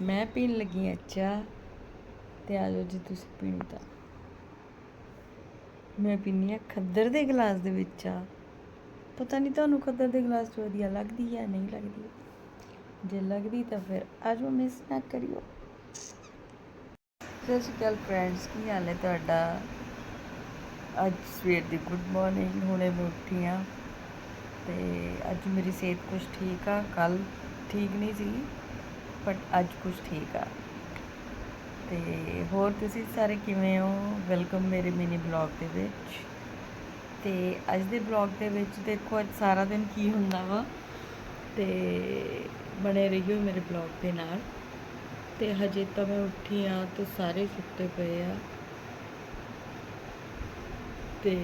ਮੈਂ ਪੀਣ ਲੱਗੀ ਹਾਂ ਚਾਹ ਤੇ ਆ ਜਾਓ ਜੀ ਤੁਸੀਂ ਪੀਣੀ ਤਾਂ ਮੈਂ ਪੀਨੀ ਆ ਖੱਦਰ ਦੇ ਗਲਾਸ ਦੇ ਵਿੱਚ ਚਾਹ। ਪਤਾ ਨਹੀਂ ਤੁਹਾਨੂੰ ਖੱਦਰ ਦੇ ਗਲਾਸ 'ਚ ਵਧੀਆ ਲੱਗਦੀ ਜਾਂ ਨਹੀਂ ਲੱਗਦੀ। ਜੇ ਲੱਗਦੀ ਤਾਂ ਫਿਰ ਆ ਜਾਓ ਮਿਸ ਨਾ ਕਰਿਓ। ਸਤਿ ਸ਼੍ਰੀ ਅਕਾਲ ਫਰੈਂਡਸ ਕੀ ਹਾਲ ਹੈ ਤੁਹਾਡਾ? ਅੱਜ ਸਵੇਰ ਦੀ ਗੁੱਡ ਮਾਰਨਿੰਗ ਹੁਣੇ ਮੈਂ ਉੱਠੀ ਹਾਂ ਤੇ ਅੱਜ ਮੇਰੀ ਸਿਹਤ ਕੁਝ ਠੀਕ ਆ? ਕੱਲ ਠੀਕ ਨਹੀਂ ਸੀ ਬਟ ਅੱਜ ਕੁਝ ਠੀਕ ਆ। ਤੇ ਹੋਰ ਤੁਸੀਂ ਸਾਰੇ ਕਿਵੇਂ ਹੋ? ਵੈਲਕਮ ਮੇਰੇ ਮਿਨੀ ਬਲੌਗ ਦੇ ਵਿੱਚ। ਤੇ ਅੱਜ ਦੇ ਬਲੌਗ ਦੇ ਵਿੱਚ ਦੇਖੋ ਅੱਜ ਸਾਰਾ ਦਿਨ ਕੀ ਹੁੰਦਾ ਵਾ। ਤੇ ਬਣੇ ਰਹੀਓ ਮੇਰੇ ਬਲੌਗ ਦੇ ਨਾਲ। ਤੇ ਹਜੇ ਤਾਂ ਮੈਂ ਉੱਠੀ ਆ ਤੇ ਸਾਰੇ ਸੁੱਤੇ ਪਏ ਆ। ਤੇ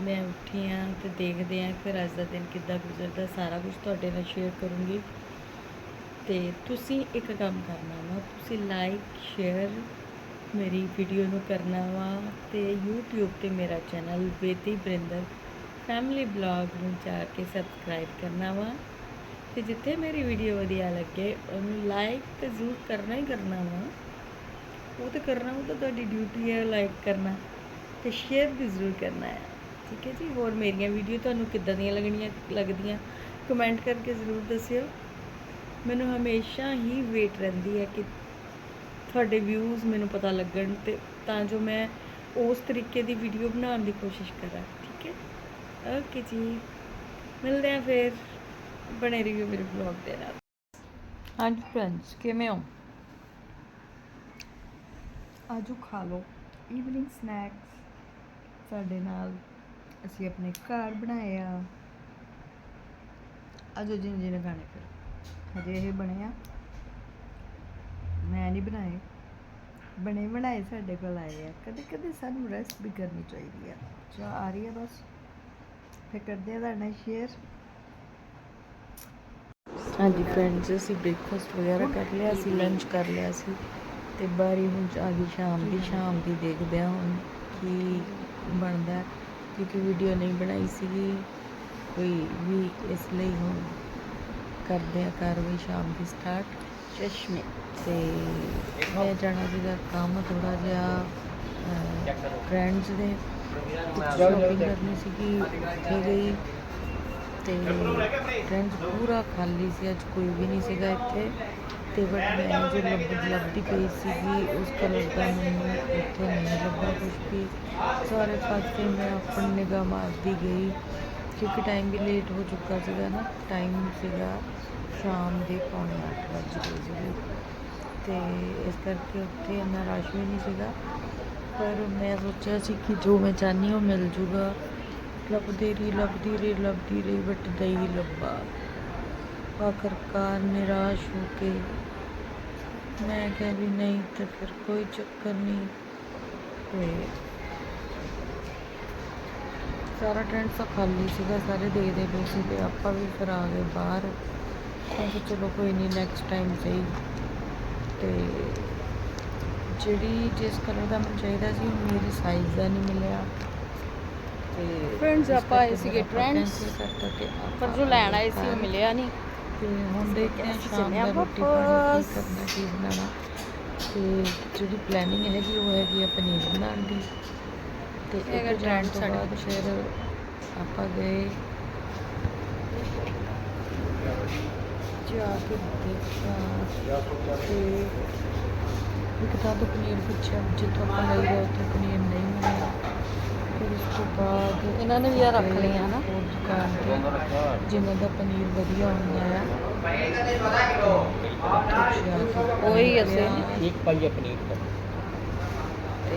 ਮੈਂ ਉੱਠੀ ਆ ਤੇ ਦੇਖਦੇ ਆ ਫਿਰ ਅੱਜ ਦਾ ਦਿਨ ਕਿੱਦਾਂ ਗੁਜ਼ਰਦਾ। ਸਾਰਾ ਕੁਝ ਤੁਹਾਡੇ ਨਾਲ ਸ਼ੇਅਰ ਕਰੂੰਗੀ। ਤੇ ਤੁਸੀਂ ਇੱਕ ਕੰਮ ਕਰਨਾ ਵਾ, ਤੁਸੀਂ ਲਾਈਕ ਸ਼ੇਅਰ ਮੇਰੀ ਵੀਡੀਓ ਨੂੰ ਕਰਨਾ ਵਾ ਤੇ YouTube ਤੇ ਮੇਰਾ ਚੈਨਲ ਬੇਤੀ ਬ੍ਰਿੰਦਰ ਫੈਮਿਲੀ ਬਲੌਗ ਨੂੰ ਜਾ ਕੇ ਸਬਸਕ੍ਰਾਈਬ ਕਰਨਾ ਵਾ ਤੇ ਜਿੱਥੇ ਮੇਰੀ ਵੀਡੀਓ ਵਧੀਆ ਲੱਗੇ, ਉਹਨੂੰ ਲਾਈਕ ਤੇ ਜ਼ਰੂਰ ਕਰਨਾ ਹੀ ਕਰਨਾ ਵਾ। ਉਹ ਤਾਂ ਕਰਨਾ ਉਹ ਤਾਂ ਤੁਹਾਡੀ ਡਿਊਟੀ ਹੈ ਲਾਈਕ ਕਰਨਾ ਤੇ ਸ਼ੇਅਰ ਵੀ ਜ਼ਰੂਰ ਕਰਨਾ ਹੈ। ਠੀਕ ਹੈ ਜੀ? ਹੋਰ ਮੇਰੀਆਂ ਵੀਡੀਓ ਤੁਹਾਨੂੰ ਕਿੱਦਾਂ ਦੀਆਂ ਲੱਗਣੀਆਂ, ਲੱਗਦੀਆਂ? ਕਮੈਂਟ ਕਰਕੇ ਜ਼ਰੂਰ ਦੱਸਿਓ। ਮੈਨੂੰ ਹਮੇਸ਼ਾ ਹੀ ਵੇਟ ਰਹਿੰਦੀ ਹੈ ਕਿ ਤੁਹਾਡੇ ਵਿਊਜ਼ ਮੈਨੂੰ ਪਤਾ ਲੱਗਣ ਤੇ ਤਾਂ ਜੋ ਮੈਂ ਉਸ ਤਰੀਕੇ ਦੀ ਵੀਡੀਓ ਬਣਾਉਣ ਦੀ ਕੋਸ਼ਿਸ਼ ਕਰਾਂ, ਠੀਕ ਹੈ? ਓਕੇ ਜੀ। ਮਿਲਦੇ ਆ ਫਿਰ ਬਣੇ ਰਹੀਓ ਮੇਰੇ ਬਲੌਗ ਦੇ ਨਾਲ। ਹਾਂਜੀ ਫਰੈਂਡਸ ਕਿਵੇਂ ਹੋ? ਆਜੋ ਖਾ ਲਓ। ਈਵਨਿੰਗ ਸਨੈਕਸ ਸਾਡੇ ਨਾਲ। ਅਸੀਂ ਆਪਣੇ ਘਰ ਬਣਾਏ ਆ। ਆਜੋ ਜਿਨ ਜਿਨ ਖਾਣੇ ਫਿਰ। ਹਜੇ ਇਹ ਬਣੇ ਆ ਮੈਂ ਨਹੀਂ ਬਣਾਏ। ਬਣੇ ਬਣਾਏ ਸਾਡੇ ਕੋਲ ਆਏ ਆ। ਕਦੇ ਕਦੇ ਸਾਨੂੰ ਰੈਸਟ ਵੀ ਕਰਨੀ ਚਾਹੀਦੀ ਆ। ਚਾਹ ਆ ਰਹੀ ਹੈ ਬਸ। ਫਿਰ ਕਰਦੇ ਆ ਤੁਹਾਡੇ ਨਾਲ ਸ਼ੇਅਰ ਹਾਂਜੀ ਫਰੈਂਡਸ ਅਸੀਂ ਬ੍ਰੇਕਫਾਸਟ ਵਗੈਰਾ ਕਰ ਲਿਆ ਸੀ ਲੰਚ ਕਰ ਲਿਆ ਸੀ। ਤੇ ਬਾਰੀ ਹੁਣ ਆ ਗਈ ਸ਼ਾਮ ਦੀ। ਸ਼ਾਮ ਦੀ ਦੇਖਦੇ ਆ ਹੁਣ ਕੀ ਬਣਦਾ। ਕਿਉਂਕਿ ਵੀਡੀਓ ਨਹੀਂ ਬਣਾਈ ਸੀਗੀ। ਕੋਈ ਵੀ ਇਸ ਲਈ ਹੁਣ ਕਰਦੇ ਆ ਕਾਰਵਾਈ ਸ਼ਾਮ ਦੀ ਸਟਾਰਟ ਚਸ਼ਮੇ। ਤੇ ਮੈਂ ਜਾਣਾ ਸੀਗਾ ਕੰਮ ਥੋੜਾ ਜਿਹਾ ਫਰੈਂਡਸ ਦੇ ਸ਼ਾਪਿੰਗ ਕਰਨੀ ਸੀਗੀ ਉੱਥੇ ਗਈ। ਤੇ ਫਰੈਂਡਸ ਪੂਰਾ ਖਾਲੀ ਸੀ ਅੱਜ ਕੋਈ ਵੀ ਨਹੀਂ ਸੀਗਾ ਇੱਥੇ। ਤੇ ਬਟ ਮੈਂ ਜੋ ਲੱਭ ਲੱਭਦੀ ਪਈ ਸੀਗੀ ਉਸ ਕਲਰ ਦਾ ਮੈਨੂੰ ਉੱਥੇ ਨਹੀਂ ਲੱਭਾ ਕੁਝ ਵੀ। ਸਾਰੇ ਪਾਸੇ ਮੈਂ ਆਪਣੀ ਨਿਗਾਹ ਮਾਰਦੀ ਗਈ। ਕਿਉਂਕਿ ਟਾਈਮ ਵੀ ਲੇਟ ਹੋ ਚੁੱਕਾ ਸੀਗਾ ਨਾ ਟਾਈਮ ਸੀਗਾ ਸ਼ਾਮ ਦੇ ਪੌਣੇ ਅੱਠ ਵੱਜ ਗਏ ਸੀਗੇ ਤੇ ਇਸ ਕਰਕੇ ਉੱਥੇ ਇੰਨਾ ਰਸ਼ ਵੀ ਨਹੀਂ ਸੀਗਾ ਪਰ ਮੈਂ ਸੋਚਿਆ ਸੀ ਕਿ ਜੋ ਮੈਂ ਚਾਹਨੀ ਉਹ ਮਿਲ ਜੂਗਾ ਲੱਭਦੀ ਰਹੀ ਲੱਭਦੀ ਰਹੀ ਲੱਭਦੀ ਰਹੀ ਬਟ ਨਹੀਂ ਲੱਭਾ ਆਖਰਕਾਰ ਨਿਰਾਸ਼ ਹੋ ਕੇ ਮੈਂ ਕਿਹਾ ਵੀ ਨਹੀਂ ਤੇ ਫਿਰ ਕੋਈ ਚੱਕਰ ਨਹੀਂ ਤੇ ਸਾਰਾ ਟ੍ਰੈਂਡ ਤਾਂ ਖਾਲੀ ਸੀਗਾ ਸਾਰੇ ਦੇਖਦੇ ਪਏ ਸੀ ਤੇ ਆਪਾਂ ਵੀ ਫਿਰ ਆ ਗਏ ਬਾਹਰ। ਕਿਹਾ ਚਲੋ ਕੋਈ ਨਹੀਂ ਨੈਕਸਟ ਟਾਈਮ ਸਹੀ। ਤੇ ਜਿਹੜੀ ਜਿਸ ਕਲਰ ਦਾ ਮੈਨੂੰ ਚਾਹੀਦਾ ਸੀ ਮੇਰੇ ਸਾਈਜ਼ ਦਾ ਨਹੀਂ ਮਿਲਿਆ। ਤੇ ਇਸ ਆਪਾਂ ਆਏ ਸੀਗੇ ਤੇ ਪਰ ਜੋ ਲੈਣ ਆਏ ਸੀ। ਉਹ ਮਿਲਿਆ ਨਹੀਂ ਤੇ ਹੁਣ ਦੇਖਦੇ ਹਾਂ ਸ਼ਾਮ ਦਾ ਰੋਟੀ ਪਾਣੀ ਕੀ। ਕਰਨਾ ਕੀ ਬਣਾਉਣਾ। ਤੇ ਜਿਹੜੀ ਪਲੈਨਿੰਗ ਹੈਗੀ ਉਹ ਹੈਗੀ ਆ ਪਨੀਰ ਬਣਾਉਣ ਦੀ। ਤੇ ਇੱਕ ਜਾਣ ਤੋਂ ਬਾਅਦ ਫਿਰ ਆਪਾਂ ਗਏ। ਜਾ ਕੇ ਦੇਖਿਆ ਤੇ ਇੱਕ ਤਾਂ ਤੋਂ ਪਨੀਰ ਪੁੱਛਿਆ ਜਿੱਥੋਂ ਆਪਾਂ ਲਈ ਗਏ ਉੱਥੇ ਪਨੀਰ ਨਹੀਂ ਮਿਲਿਆ। ਫਿਰ ਉਸ ਤੋਂ ਬਾਅਦ ਇਹਨਾਂ ਨੇ ਵੀ ਆ ਰੱਖ ਲਿਆ ਹਨਾ ਉਹ ਦੁਕਾਨ ਤੇ ਜਿਹਨਾਂ ਦਾ ਪਨੀਰ ਵਧੀਆ ਹੁੰਦਾ ਹੈ ਉਹੀ ਅਸੀਂ। ਇੱਕ ਪਾਈਆ ਪਨੀਰ ਦਾ। ਤੇ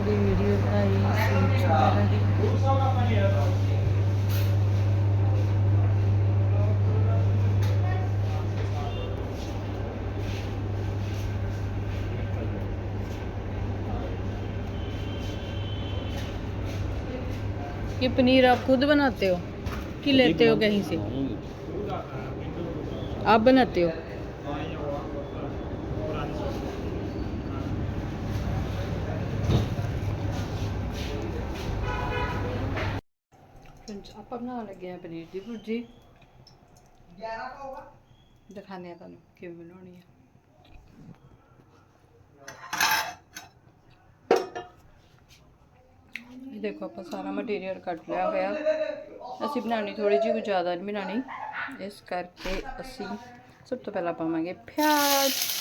थोड़ी वीडियो बनाई ये पनीर आप खुद बनाते हो? कि लेते हो कहीं से? आप बनाते हो? ਆਪਾਂ ਬਣਾਉਣ ਲੱਗੇ ਆ ਪਨੀਰ ਦੀ ਭੁਰਜੀ। ਦਿਖਾਉਂਦੇ ਆ ਤੁਹਾਨੂੰ ਕਿਵੇਂ ਬਣਾਉਣੀ ਆ। ਇਹ ਦੇਖੋ ਆਪਾਂ ਸਾਰਾ ਮਟੀਰੀਅਲ ਕੱਟ ਲਿਆ ਹੋਇਆ। ਅਸੀਂ ਬਣਾਉਣੀ ਥੋੜੀ ਜਿਹੀ ਕੁ ਜ਼ਿਆਦਾ ਨਹੀਂ ਬਣਾਉਣੀ। ਇਸ ਕਰਕੇ ਅਸੀਂ ਸਭ ਤੋਂ ਪਹਿਲਾਂ ਪਾਵਾਂਗੇ ਪਿਆਜ਼।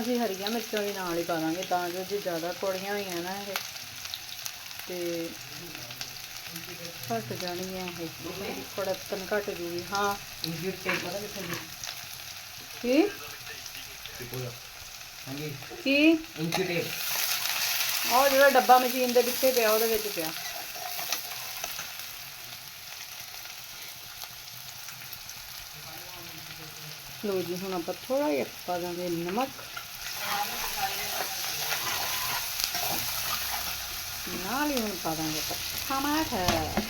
ਅਸੀਂ ਹਰੀਆਂ ਮਿਰਚਾਂ ਵੀ ਨਾਲ ਹੀ ਪਾ ਦਾਂਗੇ ਤਾਂ ਜੋ ਜੇ ਜ਼ਿਆਦਾ ਕੌੜੀਆਂ ਹੋਈਆਂ ਨਾ ਇਹ, ਤੇ ਘੱਟ ਜਾਣਗੀਆਂ ਇਹ। ਕੜਤਨ ਘੱਟ ਜੂਗੀ, ਹਾਂ। ਇੰਜੀਟ ਟੇਪ ਪਤਾ ਕਿੱਥੇ ਕੀ? ਕੀ? ਇੰਚੀ ਟੇਪ ਉਹ ਜਿਹੜਾ ਡੱਬਾ ਮਸ਼ੀਨ ਦੇ ਪਿੱਛੇ ਪਿਆ, ਉਹਦੇ ਵਿੱਚ ਪਿਆ। ਲੋ ਜੀ, ਹੁਣ ਆਪਾਂ ਥੋੜਾ ਜਿਹਾ ਪਾ ਦਾਂਗੇ ਨਮਕ। ਨਾਲ ਹੀ ਹੁਣ ਪਾ ਦਾਂਗੇ ਟਮਾਟਰ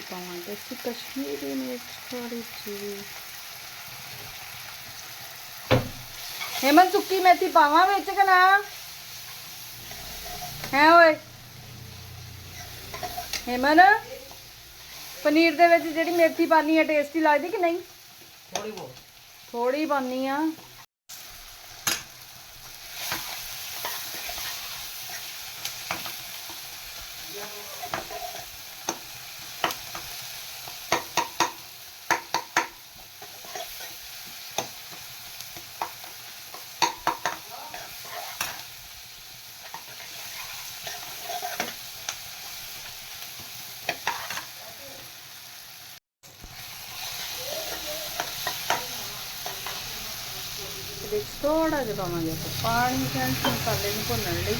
ਪਾਵਾਂਗੇ ਅਸੀਂ ਕਸ਼ਮੀਰੀ ਮਿਰਚ ਥੋੜੀ ਜਿਹੀ ਹੇਮਨ ਸੁੱਕੀ ਮੇਥੀ ਪਾਵਾਂ ਵਿੱਚ ਕਿ ਨਾ ਹੈ ਓਏ ਹੇਮਨ ਪਨੀਰ ਦੇ ਵਿੱਚ ਜਿਹੜੀ ਮੇਥੀ ਪਾਣੀ ਹੈ ਟੇਸਟੀ ਲੱਗਦੀ ਕਿ ਨਹੀਂ ਥੋੜੀ ਬਹੁਤ ਥੋੜੀ ਪਾਣੀ ਆ थोड़ा जो पावे आप तो पानी कैंस मसाले भुनने लगे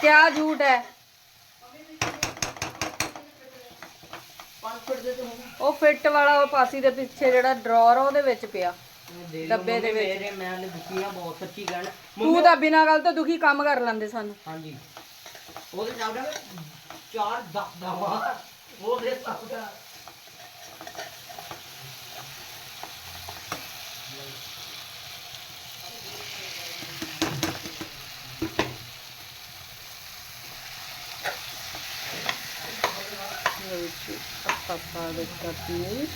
क्या झूठ है? ਉਹ ਫਿੱਟ ਵਾਲਾ ਉਹ ਪਾਸੀ ਦੇ ਪਿੱਛੇ ਜਿਹੜਾ ਡਰਾਅਰ ਉਹਦੇ ਵਿੱਚ ਪਿਆ। ਡੱਬੇ ਦੇ ਵਿੱਚ। ਮੇਰੇ ਮੈਂ ਦੁਖੀ ਆ ਬਹੁਤ ਸੱਚੀ ਗੱਲ। ਤੂੰ ਤਾਂ ਬਿਨਾਂ ਗੱਲ ਤੋਂ ਦੁਖੀ ਕੰਮ ਕਰ ਲੈਂਦੇ ਸਾਨੂੰ। ਹਾਂਜੀ। ਉਹਦੇ ਨਾਲ ਨਾ ਚਾਰ ਦਸ ਦਵਾ। ਉਹਦੇ ਤੱਕ ਦਾ ਇਹਦੇ ਵਿੱਚ ਆਪਾਂ ਪਾ ਦਿੱਤਾ ਪਨੀਰ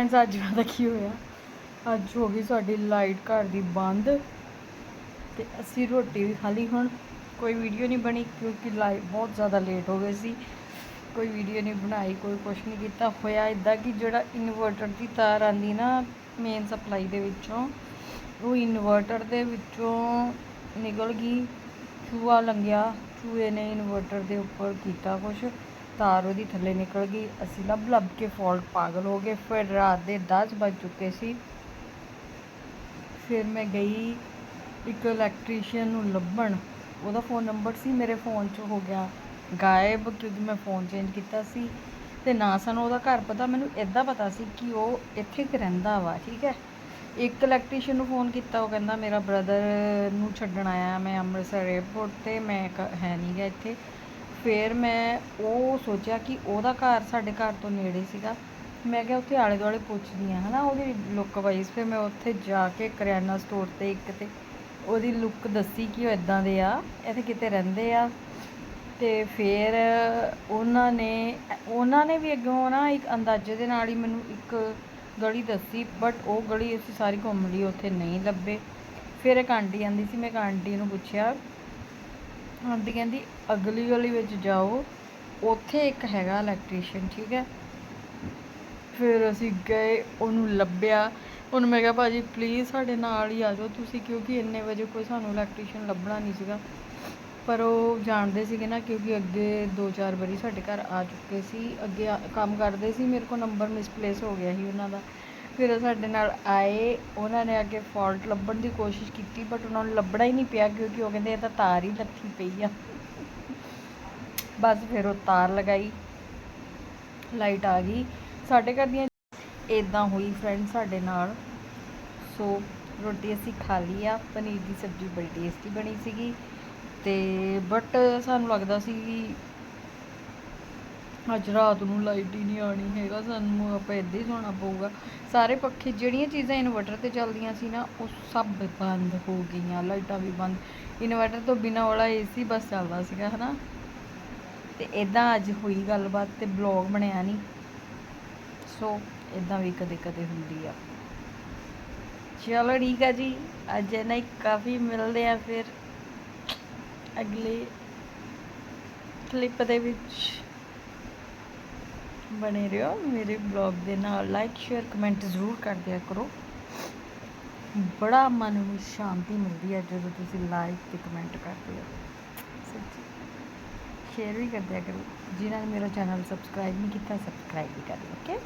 ਫਰੈਂਡਸ ਅੱਜ ਦਾ ਕੀ ਹੋਇਆ? ਅੱਜ ਹੋ ਗਈ ਸਾਡੀ ਲਾਈਟ ਘਰ ਦੀ ਬੰਦ ਤੇ ਅਸੀਂ ਰੋਟੀ ਵੀ ਖਾ ਲਈ ਹੁਣ। ਕੋਈ ਵੀਡੀਓ ਨਹੀਂ ਬਣੀ ਕਿਉਂਕਿ ਲਾਈਟ ਬਹੁਤ ਜ਼ਿਆਦਾ ਲੇਟ ਹੋ ਗਈ ਸੀ। ਕੋਈ ਵੀਡੀਓ ਨਹੀਂ ਬਣਾਈ, ਕੋਈ ਕੁਛ ਨਹੀਂ ਕੀਤਾ। ਹੋਇਆ ਇਦਾਂ ਕਿ ਜਿਹੜਾ ਇਨਵਰਟਰ ਦੀ ਤਾਰ ਆਂਦੀ ਨਾ ਮੇਨ ਸਪਲਾਈ ਦੇ ਵਿੱਚੋਂ, ਉਹ ਇਨਵਰਟਰ ਦੇ ਵਿੱਚੋਂ ਨਿਕਲ ਗਈ। ਚੂਹਾ ਲੰਘਿਆ। ਚੂਹੇ ਨੇ ਇਨਵਰਟਰ ਦੇ ਉੱਪਰ ਕੀਤਾ ਕੁਛ। ਤਾਰ ਉਹਦੀ ਥੱਲੇ ਨਿਕਲ ਗਈ। ਅਸੀਂ ਲੱਭ ਲੱਭ ਕੇ ਫਾਲਟ ਪਾਗਲ ਹੋ ਗਏ। ਫਿਰ ਰਾਤ ਦੇ 10 ਵੱਜ ਚੁੱਕੇ ਸੀ। ਫਿਰ ਮੈਂ ਗਈ ਇੱਕ ਇਲੈਕਟ੍ਰੀਸ਼ੀਅਨ ਨੂੰ ਲੱਭਣ। ਉਹਦਾ ਫੋਨ ਨੰਬਰ ਸੀ, ਮੇਰੇ ਫੋਨ 'ਚ ਹੋ ਗਿਆ। ਗਾਇਬ, ਕਿਉਂਕਿ ਮੈਂ ਫੋਨ ਚੇਂਜ ਕੀਤਾ ਸੀ। ਤੇ ਨਾ ਸਾਨੂੰ ਉਹਦਾ ਘਰ ਪਤਾ, ਮੈਨੂੰ ਇਦਾਂ ਪਤਾ ਸੀ ਕਿ ਉਹ ਇੱਥੇ ਕਿ ਰਹਿੰਦਾ ਵਾ, ਠੀਕ ਹੈ? ਇੱਕ ਇਲੈਕਟ੍ਰੀਸ਼ੀਅਨ ਨੂੰ ਫੋਨ ਕੀਤਾ, ਉਹ ਕਹਿੰਦਾ, ਮੇਰਾ ਬ੍ਰਦਰ ਨੂੰ ਛੱਡਣ ਆਇਆ। ਮੈਂ ਅੰਮ੍ਰਿਤਸਰ 에ਅਰਪੋਰਟ ਤੇ, ਮੈਂ ਕ- ਹੈ ਨਹੀਂ ਗਿਆ ਇੱਥੇ। ਫਿਰ ਮੈਂ ਉਹ ਸੋਚਿਆ ਕਿ ਉਹਦਾ ਘਰ ਸਾਡੇ ਘਰ ਤੋਂ ਨੇੜੇ ਸੀਗਾ। ਮੈਂ ਕਿਹਾ ਉੱਥੇ ਆਲੇ ਦੁਆਲੇ ਪੁੱਛਦੀ ਆ ਹਨਾ, ਉਹਦੀ ਲੁੱਕ ਵਾਈਜ਼ ਫਿਰ ਮੈਂ ਉੱਥੇ ਜਾ ਕੇ ਕਰਿਆਨਾ ਸਟੋਰ ਤੇ ਇੱਕ ਤੇ ਉਹਦੀ ਲੁੱਕ ਦੱਸੀ ਕਿ ਉਹ ਇਦਾਂ ਦੇ ਆ, ਇੱਥੇ ਕਿਤੇ ਰਹਿੰਦੇ ਆ। ਤੇ ਫਿਰ ਉਹਨਾਂ ਨੇ ਉਹਨਾਂ ਨੇ ਵੀ ਅੱਗੋਂ ਨਾ ਇੱਕ ਅੰਦਾਜ਼ੇ ਦੇ ਨਾਲ ਹੀ ਮੈਨੂੰ ਇੱਕ ਗਲੀ ਦੱਸੀ ਬਟ ਉਹ ਗਲੀ ਅਸੀਂ ਸਾਰੀ ਘੁੰਮ ਲਈ, ਉੱਥੇ ਨਹੀਂ ਲੱਭੇ। ਫਿਰ ਇੱਕ ਆਂਟੀ ਆਂਦੀ ਸੀ, ਮੈਂ ਇੱਕ ਆਂਟੀ ਨੂੰ ਪੁੱਛਿਆ ਆਂਟੀ ਕਹਿੰਦੀ, ਅਗਲੀ ਗਲੀ ਵਿੱਚ ਜਾਓ, ਉੱਥੇ ਇੱਕ ਹੈਗਾ ਇਲੈਕਟ੍ਰੀਸ਼ੀਅਨ ਠੀਕ ਹੈ। ਫਿਰ ਅਸੀਂ ਗਏ, ਉਹਨੂੰ ਲੱਭਿਆ। ਉਹਨੂੰ ਮੈਂ ਕਿਹਾ, ਭਾਜੀ ਪਲੀਜ਼ ਸਾਡੇ ਨਾਲ ਹੀ ਆ ਜਾਓ ਤੁਸੀਂ, ਕਿਉਂਕਿ ਇੰਨੇ ਵਜੇ ਕੋਈ ਸਾਨੂੰ ਇਲੈਕਟ੍ਰੀਸ਼ੀਅਨ ਲੱਭਣਾ ਨਹੀਂ ਸੀਗਾ। ਪਰ ਉਹ ਜਾਣਦੇ ਸੀਗੇ ਨਾ, ਕਿਉਂਕਿ ਅੱਗੇ ਦੋ ਚਾਰ ਵਾਰੀ ਸਾਡੇ ਘਰ ਆ ਚੁੱਕੇ ਸੀ, ਅੱਗੇ ਆ- ਕੰਮ ਕਰਦੇ ਸੀ, ਮੇਰੇ ਕੋਲ ਨੰਬਰ ਮਿਸਪਲੇਸ ਹੋ ਗਿਆ ਸੀ ਉਹਨਾਂ ਦਾ। ਫਿਰ ਉਹ ਸਾਡੇ ਨਾਲ ਆਏ, ਉਹਨਾਂ ਨੇ ਅੱਗੇ ਫਾਲਟ ਲੱਭਣ ਦੀ ਕੋਸ਼ਿਸ਼ ਕੀਤੀ ਬਟ ਉਹਨਾਂ ਨੂੰ ਲੱਭਣਾ ਹੀ ਨਹੀਂ ਪਿਆ ਕਿਉਂਕਿ ਉਹ ਕਹਿੰਦੇ ਇਹ ਤਾਂ ਤਾਰ ਹੀ ਲੱਥੀ ਪਈ ਆ। ਬਸ ਫਿਰ ਉਹ ਤਾਰ ਲਗਾਈ ਲਾਈਟ ਆ ਗਈ। ਸਾਡੇ ਘਰ ਦੀਆਂ ਇਦਾਂ ਹੋਈ ਫਰੈਂਡ ਸਾਡੇ ਨਾਲ। ਸੋ ਰੋਟੀ ਅਸੀਂ ਖਾ ਲਈ ਆ, ਪਨੀਰ ਦੀ ਸਬਜ਼ੀ ਬੜੀ ਟੇਸਟੀ ਬਣੀ ਸੀਗੀ। ਤੇ ਬਟ ਸਾਨੂੰ ਲੱਗਦਾ ਸੀ ਅੱਜ ਰਾਤ ਨੂੰ ਲਾਈਟ ਹੀ ਨਹੀਂ ਆਣੀ ਹੈਗਾ, ਸਾਨੂੰ ਆਪਾਂ ਇੱਦਾਂ ਹੀ ਸੌਣਾ ਪਊਗਾ। ਸਾਰੇ ਪੱਖੇ ਜਿਹੜੀਆਂ ਚੀਜ਼ਾਂ ਇਨਵਰਟਰ ਤੇ ਚੱਲਦੀਆਂ ਸੀ ਨਾ, ਉਹ ਸਭ ਬੰਦ ਹੋ ਗਈਆਂ, ਲਾਈਟਾਂ ਵੀ ਬੰਦ। ਇਨਵਰਟਰ ਤੋਂ ਬਿਨਾਂ ਵਾਲਾ ਏਸੀ ਬਸ ਚੱਲਦਾ ਸੀਗਾ, ਹਨਾ? ਤੇ ਇਦਾਂ ਅੱਜ ਹੋਈ ਗੱਲਬਾਤ ਤੇ ਬਲੌਗ ਬਣਿਆ ਨਹੀਂ ਸੋ ਇਦਾਂ ਵੀ ਕਦੇ ਕਦੇ ਹੁੰਦੀ ਆ। ਚਲੋ ਠੀਕ ਆ ਜੀ, ਅੱਜ ਨਾ ਹੀ, ਕਾਫੀ ਮਿਲਦੇ ਆ ਫਿਰ ਅਗਲੇ ਕਲਿੱਪ ਦੇ ਵਿੱਚ। ਬਣੇ ਰਹੋ। ਮੇਰੇ ਬਲੌਗ ਦੇ ਨਾਲ ਲਾਈਕ ਸ਼ੇਅਰ ਕਮੈਂਟ ਜ਼ਰੂਰ ਕਰ ਦਿਆ ਕਰੋ। ਬੜਾ ਮਨ ਨੂੰ ਸ਼ਾਂਤੀ ਮਿਲਦੀ ਹੈ ਜਦੋਂ ਤੁਸੀਂ ਲਾਈਕ ਤੇ ਕਮੈਂਟ ਕਰਦੇ ਹੋ। ਸੱਚੀ। ਸ਼ੇਅਰ ਵੀ ਕਰ ਦਿਆ ਕਰੋ। ਜਿਨ੍ਹਾਂ ਨੇ ਮੇਰਾ ਚੈਨਲ ਸਬਸਕ੍ਰਾਈਬ ਨਹੀਂ ਕੀਤਾ ਸਬਸਕ੍ਰਾਈਬ ਵੀ ਕਰ ਦਿਓ ਓਕੇ